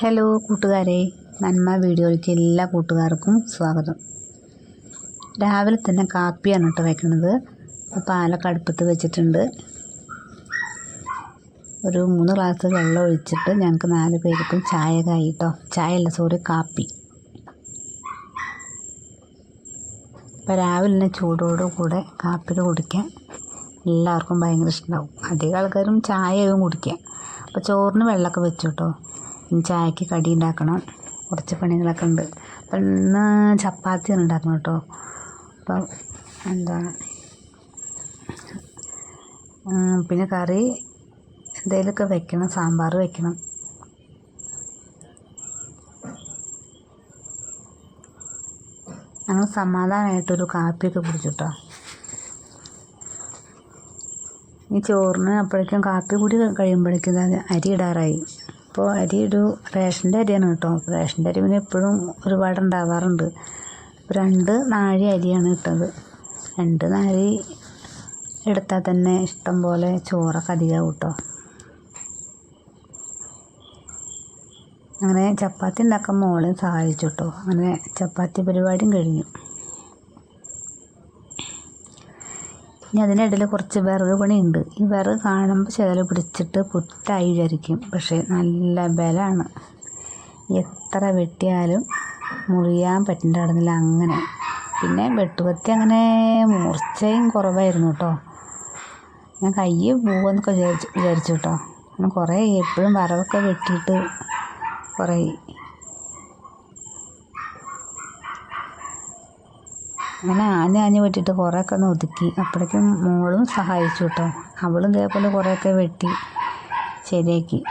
Hello കൂട്ടുകാരെ നന്മ വീഡിയോയിലേക്ക് എല്ലാ കൂട്ടുകാർക്കും സ്വാഗതം. രാവിലെ തന്നെ കാപ്പിയാണ് കേട്ടോ വെക്കണത് പാലൊക്കെ അടുപ്പത്ത് വെച്ചിട്ടുണ്ട്. ഒരു മൂന്ന് ഗ്ലാസ് വെള്ളം ഒഴിച്ചിട്ട് ഞങ്ങൾക്ക് നാല് പേർക്കും ചായ കായി കേട്ടോ. ചായ അല്ല സോറി കാപ്പി. അപ്പോൾ രാവിലെ തന്നെ ചൂടോടു കൂടെ കാപ്പി കുടിക്കാൻ എല്ലാവർക്കും ഭയങ്കര ഇഷ്ടമാവും അധികം ആൾക്കാരും ചായയും കുടിക്കുക അപ്പോൾ ചോറിന് വെള്ളമൊക്കെ വെച്ചു കേട്ടോ. ചായക്ക് കടി ഉണ്ടാക്കണം കുറച്ച് പണികളൊക്കെ ഉണ്ട് അപ്പം ഇന്ന് ചപ്പാത്തിയാണ് ഉണ്ടാക്കണം കേട്ടോ. അപ്പം എന്താ പിന്നെ കറി എന്തെങ്കിലുമൊക്കെ വെക്കണം. സാമ്പാർ വെക്കണം. ഞങ്ങൾ സമാധാനമായിട്ടൊരു കാപ്പിയൊക്കെ കുടിച്ചു കേട്ടോ ഈ ചോറിന് അപ്പോഴേക്കും കാപ്പി കൂടി കഴിയുമ്പോഴേക്കും അരി ഇടാറായി. അപ്പോൾ അരി ഒരു റേഷന്റെ അരിയാണ് കേട്ടോ. റേഷന്റെ അരി പിന്നെ എപ്പോഴും ഒരുപാട് ഉണ്ടാവാറുണ്ട്. രണ്ട് നാഴി അരിയാണ് കിട്ടുന്നത് രണ്ട് നാഴി എടുത്താൽ തന്നെ ഇഷ്ടം പോലെ ചോറൊക്കെ അധികമാവും കേട്ടോ. അങ്ങനെ ചപ്പാത്തി ഉണ്ടാക്കാൻ മോളെ സഹായിച്ചു കേട്ടോ. അങ്ങനെ ചപ്പാത്തി പരിപാടിയും കഴിഞ്ഞു. ഇനി അതിനിടയിൽ കുറച്ച് വിറക് പണിയുണ്ട്. ഈ വിറക് കാണുമ്പോൾ ചിതൽ പിടിച്ചിട്ട് പുറ്റായി വിചാരിക്കും. പക്ഷേ നല്ല ബലമാണ്. എത്ര വെട്ടിയാലും മുറിയാൻ പറ്റുന്നുണ്ടായിരുന്നില്ല അങ്ങനെ. പിന്നെ വെട്ടുപത്തി അങ്ങനെ മൂർച്ചയും കുറവായിരുന്നു കേട്ടോ. ഞാൻ കയ്യ് പോവെന്നൊക്കെ വിചാരിച്ചു വിചാരിച്ചു കേട്ടോ. കുറേ എപ്പോഴും വിറകൊക്കെ വെട്ടിയിട്ട് കുറേ അങ്ങനെ ആഞ്ഞ് ആഞ്ഞ് വെട്ടിയിട്ട് കുറേയൊക്കെ ഒന്ന് ഒതുക്കി. അപ്പോഴേക്കും മോളും സഹായിച്ചു കേട്ടോ. അവളും ഇതേപോലെ കുറേയൊക്കെ വെട്ടി ശരിയാക്കി.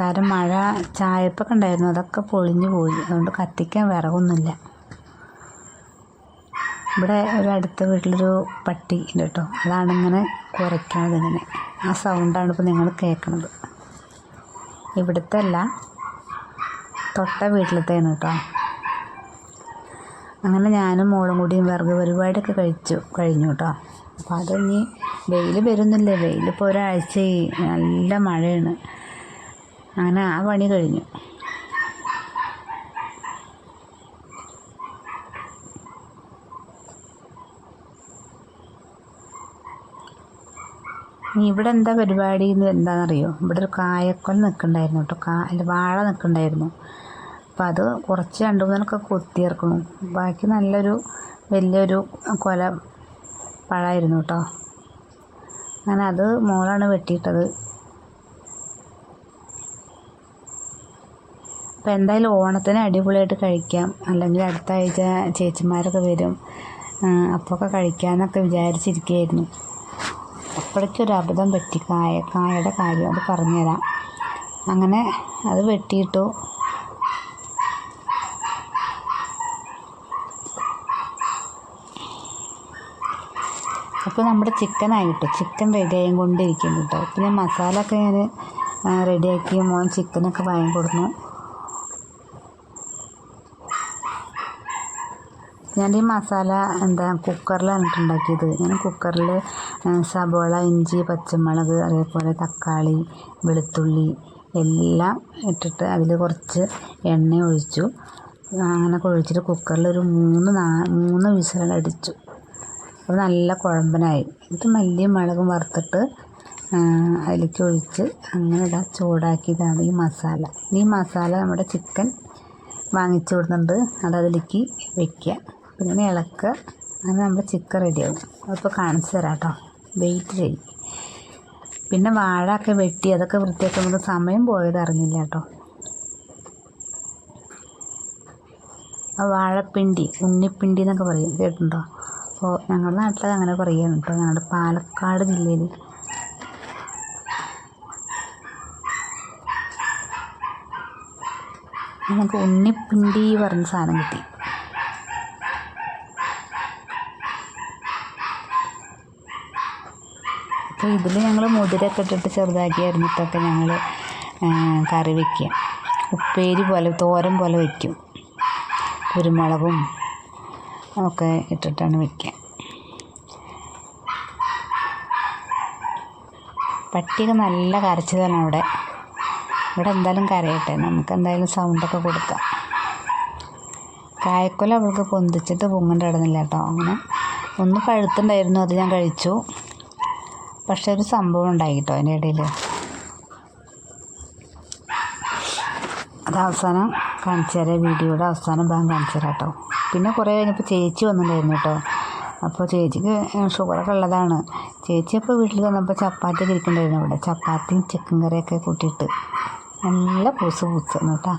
കാരണം മഴ ചായപ്പൊക്കെ ഉണ്ടായിരുന്നു. അതൊക്കെ പൊളിഞ്ഞു പോയി. അതുകൊണ്ട് കത്തിക്കാൻ വിറകൊന്നുമില്ല. ഇവിടെ ഒരു അടുത്ത വീട്ടിലൊരു പട്ടി ഉണ്ട് കേട്ടോ. അതാണ് ഇങ്ങനെ കുരയ്ക്കണത് ഇങ്ങനെ. ആ സൗണ്ടാണ് ഇപ്പോൾ നിങ്ങൾ കേൾക്കണത്. ഇവിടുത്തെ അല്ല തൊട്ട വീട്ടിലത്തെയാണ് കേട്ടോ. അങ്ങനെ ഞാനും മോളും കൂടിയും വിറക് പരിപാടിയൊക്കെ കഴിച്ചു കഴിഞ്ഞു കേട്ടോ അപ്പോൾ അതിനി വെയിൽ വരുന്നില്ലേ? വെയിലിപ്പോൾ ഒരാഴ്ച നല്ല മഴയാണ്. അങ്ങനെ ആ പണി കഴിഞ്ഞു. ഇവിടെ എന്താ പരിപാടി എന്ന് എന്താണെന്നറിയോ? ഇവിടെ ഒരു കായക്കൊല നിൽക്കണ്ടായിരുന്നു കേട്ടോ കാ വാഴ നിൽക്കണ്ടായിരുന്നു. അപ്പം അത് കുറച്ച് രണ്ട് മൂന്നെണ്ണമൊക്കെ കൊത്തിയിറക്കണം ബാക്കി നല്ലൊരു വലിയൊരു കൊല പഴമായിരുന്നു കേട്ടോ അങ്ങനെ അത് മോളാണ് വെട്ടിയിട്ടത്. അപ്പം എന്തായാലും ഓണത്തിന് അടിപൊളിയായിട്ട് കഴിക്കാം. അല്ലെങ്കിൽ അടുത്ത ആഴ്ച ചേച്ചിമാരൊക്കെ വരും. അപ്പോഴൊക്കെ കഴിക്കാമെന്നൊക്കെ വിചാരിച്ചിരിക്കുകയായിരുന്നു. അപ്പോഴേക്കും ഒരു അബദ്ധം പറ്റി. കായ കായയുടെ കാര്യം അത് പറഞ്ഞുതരാം. അങ്ങനെ അത് വെട്ടിയിട്ടു. അപ്പോൾ നമ്മുടെ ചിക്കൻ ആയിട്ട്? ചിക്കൻ ആയി കൊണ്ടിരിക്കും കേട്ടോ പിന്നെ മസാല ഒക്കെ ഞാൻ റെഡിയാക്കി മോൻ ചിക്കനൊക്കെ വാങ്ങി കൊടുന്നു. ഞാൻ ഈ മസാല എന്താ കുക്കറിലാണ് ഉണ്ടാക്കിയത് ഞാൻ കുക്കറിൽ സബോള ഇഞ്ചി പച്ചമുളക് അതേപോലെ തക്കാളി വെളുത്തുള്ളി എല്ലാം ഇട്ടിട്ട് അതിൽ കുറച്ച് എണ്ണ ഒഴിച്ചു അങ്ങനെ ഒഴിച്ചിട്ട് കുക്കറിൽ ഒരു മൂന്ന് നാ മൂന്ന് വിസിലടിച്ചു. അപ്പോൾ നല്ല കുഴമ്പനായി. ഇത് മല്ലിയും മുളകും വറുത്തിട്ട് അതിലേക്ക് ഒഴിച്ച് അങ്ങനെ ഇതാ ചൂടാക്കിയതാണ് ഈ മസാല. ഈ മസാല നമ്മുടെ ചിക്കൻ വാങ്ങിച്ചു കൊടുക്കുന്നുണ്ട് അത് അതിലേക്ക് വെക്കുക. പിന്നെ ഇളക്കുക. അങ്ങനെ നമ്മുടെ ചിക്കൻ റെഡിയാവും അതിപ്പോൾ കാണിച്ചു തരാം കേട്ടോ. വെയിറ്റ് ചെയ്യും. പിന്നെ വാഴ ഒക്കെ വെട്ടി അതൊക്കെ വൃത്തിയാക്കുമ്പോൾ സമയം പോയത് അറിഞ്ഞില്ല കേട്ടോ. വാഴപ്പിണ്ടി ഉണ്ണിപ്പിണ്ടി എന്നൊക്കെ പറയും. കേട്ടിട്ടുണ്ടോ? അപ്പോൾ ഞങ്ങളുടെ നാട്ടിൽ അങ്ങനെ പറയുകയാണ് കേട്ടോ ഞങ്ങളുടെ പാലക്കാട് ജില്ലയിൽ. ഞങ്ങൾക്ക് ഉണ്ണിപ്പിണ്ടി പറഞ്ഞ സാധനം കിട്ടി. അപ്പോൾ ഇതിൽ ഞങ്ങൾ മുതിരൊക്കെ ഇട്ടിട്ട് ചെറുതാക്കി അരിഞ്ഞിട്ടൊക്കെ ഞങ്ങൾ കറി വയ്ക്കുക ഉപ്പേരി പോലെ തോരൻ പോലെ വയ്ക്കും കുരുമുളകും ഒക്കെ ഇട്ടിട്ടാണ് വയ്ക്കുക പട്ടിക നല്ല കരച്ചിലാണ് അവിടെ. ഇവിടെ എന്തായാലും കരയട്ടെ. നമുക്ക് എന്തായാലും സൗണ്ടൊക്കെ കൊടുക്കാം. കായക്കൊല അവൾക്ക് പൊന്തിച്ചിട്ട് പൊങ്ങണ്ട കിടന്നില്ല കേട്ടോ. അങ്ങനെ ഒന്ന് പഴുത്തുണ്ടായിരുന്നു അത് ഞാൻ കഴിച്ചു. പക്ഷെ ഒരു സംഭവം ഉണ്ടായി കേട്ടോ അതിന്റെ ഇടയിൽ. അത് അവസാനം കാണിച്ചു തരാം. വീഡിയോയുടെ അവസാനം ഭാഗം കാണിച്ചു തരാം കേട്ടോ. പിന്നെ കുറേ കഴിഞ്ഞപ്പോൾ ചേച്ചി വന്നിട്ടുണ്ടായിരുന്നു കേട്ടോ. അപ്പോൾ ചേച്ചിക്ക് ഷുഗറൊക്കെ ഉള്ളതാണ്. ചേച്ചി അപ്പോൾ വീട്ടിൽ വന്നപ്പോൾ ചപ്പാത്തി ഇരിക്കണ്ടായിരുന്നു അവിടെ. ചപ്പാത്തിയും ചിക്കൻ കറിയൊക്കെ കൂട്ടിയിട്ട് നല്ല പൂസ് പൂച്ചാണ് കേട്ടോ.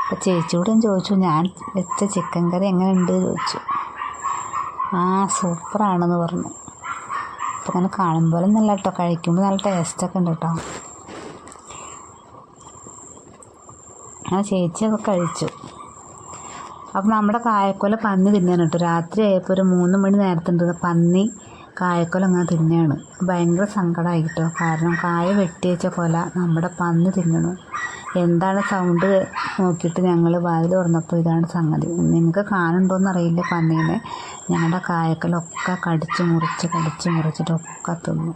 അപ്പോൾ ചേച്ചിയോട് ഞാൻ ചോദിച്ചു ഞാൻ വെച്ച ചിക്കൻ കറി എങ്ങനെ ഉണ്ട് ചോദിച്ചു. ആ സൂപ്പറാണെന്ന് പറഞ്ഞു. അപ്പോൾ അങ്ങനെ കാണുമ്പോൾ നല്ല കേട്ടോ. കഴിക്കുമ്പോൾ നല്ല ടേസ്റ്റൊക്കെ ഉണ്ട് കേട്ടോ. അങ്ങനെ ചേച്ചിയൊക്കെ കഴിച്ചു. അപ്പം നമ്മുടെ കായക്കൊല പന്നി തിന്നാണ് കേട്ടോ. രാത്രി ആയപ്പോൾ ഒരു മൂന്ന് മണി നേരത്തുണ്ട് പന്നി കായക്കൊല അങ്ങനെ തിന്നാണ്. ഭയങ്കര സങ്കടമായി കേട്ടോ. കാരണം കായ വെട്ടി വെച്ച കൊല നമ്മുടെ പന്നി തിന്നണു. എന്താണ് സൗണ്ട് നോക്കിയിട്ട് ഞങ്ങൾ വാതിൽ തുറന്നപ്പോൾ ഇതാണ് സംഗതി. നിങ്ങൾക്ക് കാണുന്നുണ്ടോയെന്ന് അറിയില്ല പന്നീനെ. ഞങ്ങളുടെ കായക്കൊലൊക്കെ കടിച്ച് മുറിച്ച് കടിച്ച് മുറിച്ചിട്ടൊക്കെ തിന്നു.